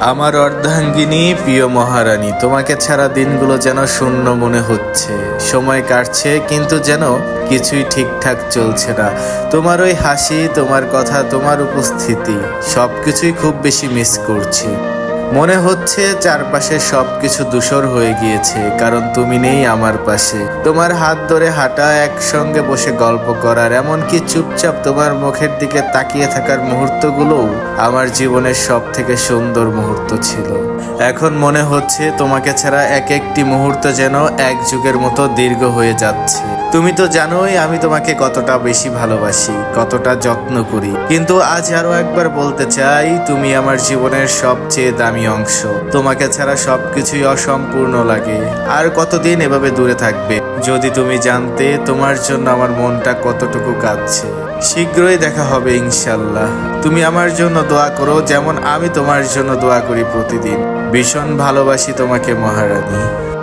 আমার অর্ধাঙ্গিনী, প্রিয় মহারানী, তোমাকে ছাড়া দিনগুলো যেন শূন্য মনে হচ্ছে। সময় কাটছে, কিন্তু যেন কিছুই ঠিকঠাক চলছে না। তোমার ওই হাসি, তোমার কথা, তোমার উপস্থিতি সব কিছুই খুব বেশি মিস করছি। মনে হচ্ছে চারপাশে সবকিছু ধূসর হয়ে গিয়েছে, কারণ তুমি নেই আমার পাশে। তোমার হাত ধরে হাঁটা, একসঙ্গে বসে গল্প করার, এমনকি চুপচাপ তোমার মুখের দিকে তাকিয়ে থাকার মুহূর্তগুলোও আমার জীবনের সব থেকে সুন্দর মুহূর্ত ছিল। এখন মনে হচ্ছে তোমাকে ছাড়া এক একটি মুহূর্ত যেন এক যুগের মতো দীর্ঘ হয়ে যাচ্ছে। তুমি তো জানোই আমি তোমাকে কতটা বেশি ভালোবাসি, কতটা যত্ন করি। কিন্তু আজ আরও একবার বলতে চাই, তুমি আমার জীবনের সবচেয়ে দামি অংশ। তোমাকে ছাড়া সবকিছুই অসম্পূর্ণ লাগে। আর কতদিন এভাবে দূরে থাকবে? যদি তুমি জানতে, তোমার জন্য আমার মনটা কতটুকু কাঁদছে। শীঘ্রই দেখা হবে, ইনশাল্লাহ। তুমি আমার জন্য দোয়া করো, যেমন আমি তোমার জন্য দোয়া করি প্রতিদিন। ভীষণ ভালোবাসি তোমাকে, মহারানী।